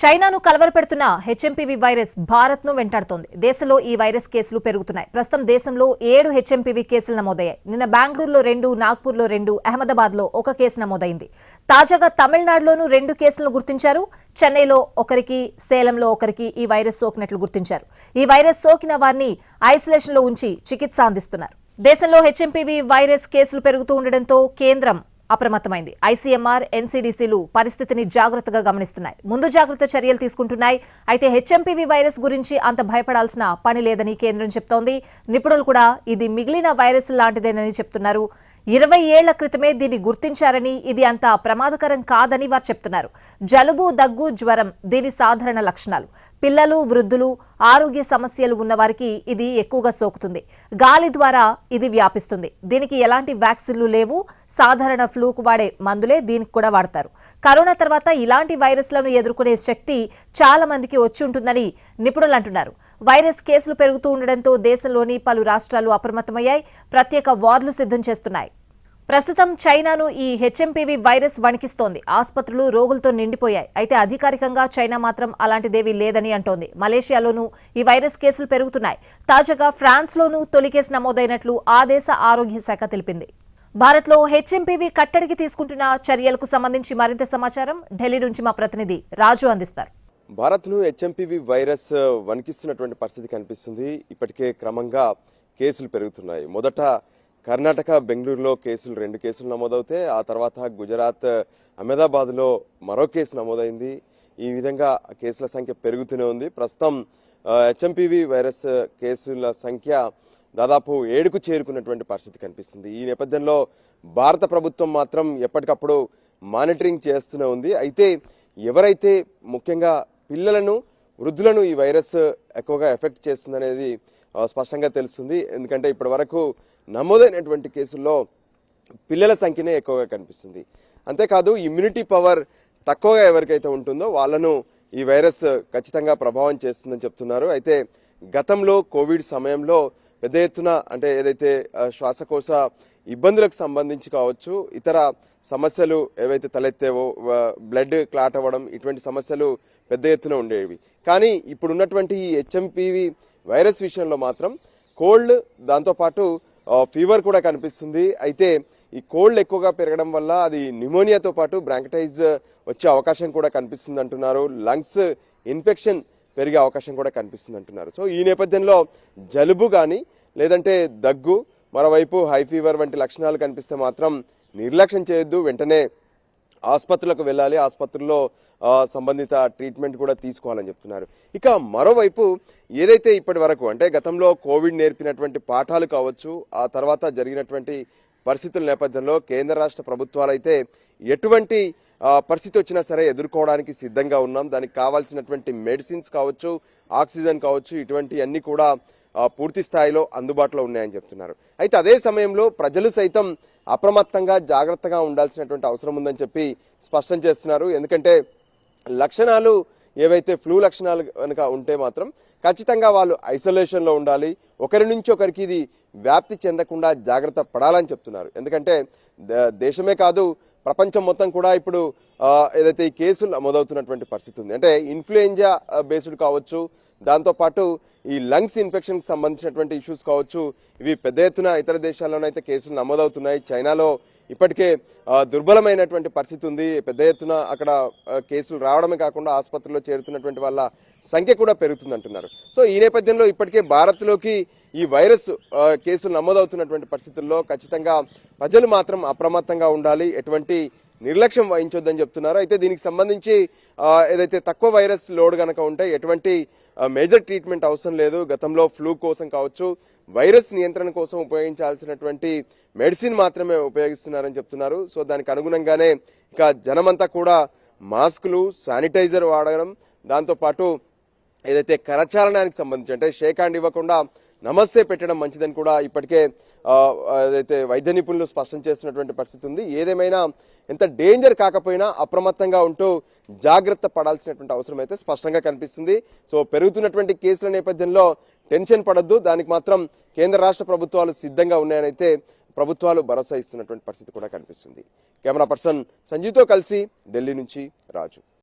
చైనాను కలవరపెడుతున్న HMPV virus భారత్ను వెంటాడుతోంది. దేశంలో ఈ వైరస్ కేసులు పెరుగుతున్నాయి. ప్రస్తుతం దేశంలో ఏడు హెచ్ఎంపీవీ కేసులు నమోదయ్యాయి. నిన్న బెంగళూరులో రెండు నాగ్పూర్లో రెండు అహ్మదాబాద్లో ఒక కేసు నమోదైంది. తాజాగా తమిళనాడులోనూ రెండు కేసులను గుర్తించారు. చెన్నైలో ఒకరికి సేలంలో ఒకరికి ఈ వైరస్ సోకినట్లు గుర్తించారు. ఈ వైరస్ సోకిన వారిని ఐసోలేషన్లో ఉంచి చికిత్స అందిస్తున్నారు. దేశంలో హెచ్ఎంపీవీ వైరస్ కేసులు పెరుగుతూ ఉండడంతో కేంద్రం అప్రమత్తమైంది. ఐసీఎంఆర్ ఎన్సీడీసీలు పరిస్థితిని జాగ్రత్తగా గమనిస్తున్నాయి. ముందు జాగ్రత్త చర్యలు తీసుకుంటున్నాయి. అయితే హెచ్ఎంపీవీ వైరస్ గురించి అంత భయపడాల్సిన పని లేదని కేంద్రం చెప్తోంది. నిపుణులు కూడా ఇది మిగిలిన వైరస్ లాంటిదేనని చెప్తున్నారు. ఇరవై ఏళ్ళ క్రితమే దీన్ని గుర్తించారని ఇది అంత ప్రమాదకరం కాదని వారు చెప్తున్నారు. జలుబు దగ్గు జ్వరం దీని సాధారణ లక్షణాలు. పిల్లలు వృద్ధులు ఆరోగ్య సమస్యలు ఉన్నవారికి ఇది ఎక్కువగా సోకుతుంది. గాలి ద్వారా ఇది వ్యాపిస్తుంది. దీనికి ఎలాంటి వ్యాక్సిన్లు లేవు. సాధారణ ఫ్లూకు వాడే మందులే దీనికి కూడా వాడతారు. కరోనా తర్వాత ఇలాంటి వైరస్లను ఎదుర్కొనే శక్తి చాలా మందికి వచ్చి ఉంటుందని నిపుణులు అంటున్నారు. వైరస్ కేసులు పెరుగుతూ ఉండడంతో దేశంలోని పలు రాష్ట్రాలు అప్రమత్తమయ్యాయి. ప్రత్యేక వార్లు సిద్ధం చేస్తున్నాయి. ప్రస్తుతం చైనాను ఈ హెచ్ఎంపీవీ వైరస్ వణికిస్తోంది. ఆసుపత్రులు రోగులతో నిండిపోయాయి. అయితే అధికారికంగా చైనా మాత్రం అలాంటిదేవీ లేదని అంటోంది. మలేషియాలోనూ ఈ వైరస్ కేసులు పెరుగుతున్నాయి. తాజాగా ఫ్రాన్స్లోనూ తొలి కేసు నమోదైనట్లు ఆ దేశ ఆరోగ్య శాఖ తెలిపింది. భారత్లో హెచ్ఎంపీవీ కట్టడికి తీసుకుంటున్న చర్యలకు సంబంధించి మరింత సమాచారం ఢిల్లీ నుంచి మా ప్రతినిధి రాజు అందిస్తారు. భారత్ను హెచ్ఎంపీవీ వైరస్ వణికిస్తున్నటువంటి పరిస్థితి కనిపిస్తుంది. ఇప్పటికే క్రమంగా కేసులు పెరుగుతున్నాయి. మొదట కర్ణాటక బెంగళూరులో కేసులు రెండు కేసులు నమోదవుతే ఆ తర్వాత గుజరాత్ అహ్మదాబాద్లో మరో కేసు నమోదైంది. ఈ విధంగా కేసుల సంఖ్య పెరుగుతూనే ఉంది. ప్రస్తుతం హెచ్ఎంపీవీ వైరస్ కేసుల సంఖ్య దాదాపు ఏడుకు చేరుకున్నటువంటి పరిస్థితి కనిపిస్తుంది. ఈ నేపథ్యంలో భారత ప్రభుత్వం మాత్రం ఎప్పటికప్పుడు మానిటరింగ్ చేస్తూనే ఉంది. అయితే ఎవరైతే ముఖ్యంగా పిల్లలను వృద్ధులను ఈ వైరస్ ఎక్కువగా ఎఫెక్ట్ చేస్తుందనేది స్పష్టంగా తెలుస్తుంది. ఎందుకంటే ఇప్పటి వరకు నమోదైనటువంటి కేసుల్లో పిల్లల సంఖ్యనే ఎక్కువగా కనిపిస్తుంది. అంతేకాదు ఇమ్యూనిటీ పవర్ తక్కువగా ఎవరికైతే ఉంటుందో వాళ్ళను ఈ వైరస్ ఖచ్చితంగా ప్రభావం చేస్తుందని చెప్తున్నారు. అయితే గతంలో కోవిడ్ సమయంలో పెద్ద ఎత్తున అంటే ఏదైతే శ్వాసకోశ ఇబ్బందులకు సంబంధించి కావచ్చు ఇతర సమస్యలు ఏవైతే తలెత్తేవో బ్లడ్ క్లాట్ అవ్వడం ఇటువంటి సమస్యలు పెద్ద ఎత్తున ఉండేవి. కానీ ఇప్పుడున్నటువంటి ఈ హెచ్ఎంపీవి వైరస్ విషయంలో మాత్రం కోల్డ్ దాంతోపాటు ఫీవర్ కూడా కనిపిస్తుంది. అయితే ఈ కోల్డ్ ఎక్కువగా పెరగడం వల్ల అది న్యూమోనియాతో పాటు బ్రాంకటైజ్ వచ్చే అవకాశం కూడా కనిపిస్తుంది అంటున్నారు లంగ్స్ ఇన్ఫెక్షన్ పెరిగే అవకాశం కూడా కనిపిస్తుంది అంటున్నారు సో ఈ నేపథ్యంలో జలుబు కానీ లేదంటే దగ్గు మరోవైపు హై ఫీవర్ వంటి లక్షణాలు కనిపిస్తే మాత్రం నిర్లక్ష్యం చేయొద్దు. వెంటనే ఆసుపత్రులకు వెళ్ళాలి ఆసుపత్రుల్లో సంబంధిత ట్రీట్మెంట్ కూడా తీసుకోవాలని చెప్తున్నారు. ఇక మరోవైపు ఏదైతే ఇప్పటి వరకు అంటే గతంలో కోవిడ్ నేర్పినటువంటి పాఠాలు కావచ్చు ఆ తర్వాత జరిగినటువంటి పరిస్థితుల నేపథ్యంలో కేంద్ర రాష్ట్ర ప్రభుత్వాలు అయితే ఎటువంటి పరిస్థితి వచ్చినా సరే ఎదుర్కోవడానికి సిద్ధంగా ఉన్నాం. దానికి కావాల్సినటువంటి మెడిసిన్స్ కావచ్చు ఆక్సిజన్ కావచ్చు ఇటువంటి అన్ని కూడా పూర్తి స్థాయిలో అందుబాటులో ఉన్నాయని చెప్తున్నారు. అయితే అదే సమయంలో ప్రజలు సైతం అప్రమత్తంగా జాగ్రత్తగా ఉండాల్సినటువంటి అవసరం ఉందని చెప్పి స్పష్టం చేస్తున్నారు. ఎందుకంటే లక్షణాలు ఏవైతే ఫ్లూ లక్షణాలు కనుక ఉంటే మాత్రం ఖచ్చితంగా వాళ్ళు ఐసోలేషన్లో ఉండాలి. ఒకరి నుంచి ఒకరికి ఇది వ్యాప్తి చెందకుండా జాగ్రత్త పడాలని చెప్తున్నారు. ఎందుకంటే ద- దేశమే కాదు ప్రపంచం మొత్తం కూడా ఇప్పుడు ఏదైతే ఈ కేసులు నమోదవుతున్నటువంటి పరిస్థితి ఉంది. అంటే ఇన్ఫ్లుయెంజా బేస్డ్ కావచ్చు దాంతోపాటు ఈ లంగ్స్ ఇన్ఫెక్షన్కి సంబంధించినటువంటి ఇష్యూస్ కావచ్చు ఇవి పెద్ద ఎత్తున ఇతర దేశాల్లోనైతే కేసులు నమోదవుతున్నాయి. చైనాలో ఇప్పటికే దుర్బలమైనటువంటి పరిస్థితి ఉంది. పెద్ద ఎత్తున అక్కడ కేసులు రావడమే కాకుండా ఆసుపత్రిలో చేరుతున్నటువంటి వాళ్ళ సంఖ్య కూడా పెరుగుతుంది అంటున్నారు సో ఈ నేపథ్యంలో ఇప్పటికే భారత్లోకి ఈ వైరస్ కేసులు నమోదవుతున్నటువంటి పరిస్థితుల్లో ఖచ్చితంగా ప్రజలు మాత్రం అప్రమత్తంగా ఉండాలి. ఎటువంటి నిర్లక్ష్యం వహించొద్దని చెప్తున్నారు. అయితే దీనికి సంబంధించి ఏదైతే తక్కువ వైరస్ లోడ్ కనుక ఉంటే ఎటువంటి మేజర్ ట్రీట్మెంట్ అవసరం లేదు. గతంలో ఫ్లూ కోసం కావచ్చు వైరస్ నియంత్రణ కోసం ఉపయోగించాల్సినటువంటి మెడిసిన్ మాత్రమే ఉపయోగిస్తున్నారని చెప్తున్నారు. సో దానికి అనుగుణంగానే ఇక జనమంతా కూడా మాస్కులు శానిటైజర్ వాడడం దాంతోపాటు ఏదైతే కరచాలనానికి సంబంధించి అంటే షేక్ హ్యాండ్ ఇవ్వకుండా నమస్తే పెట్టడం మంచిదని కూడా ఇప్పటికే ఏదైతే వైద్య నిపుణులు స్పష్టం చేస్తున్నటువంటి పరిస్థితి ఉంది. ఏదేమైనా ఎంత డేంజర్ కాకపోయినా అప్రమత్తంగా ఉంటూ జాగ్రత్త పడాల్సినటువంటి అవసరం అయితే స్పష్టంగా కనిపిస్తుంది. సో పెరుగుతున్నటువంటి కేసుల నేపథ్యంలో టెన్షన్ పడద్దు. దానికి మాత్రం కేంద్ర రాష్ట్ర ప్రభుత్వాలు సిద్ధంగా ఉన్నాయనైతే ప్రభుత్వాలు భరోసా ఇస్తున్నటువంటి పరిస్థితి కూడా కనిపిస్తుంది. కెమెరా పర్సన్ సంజీవ్తో కలిసి ఢిల్లీ నుంచి రాజు.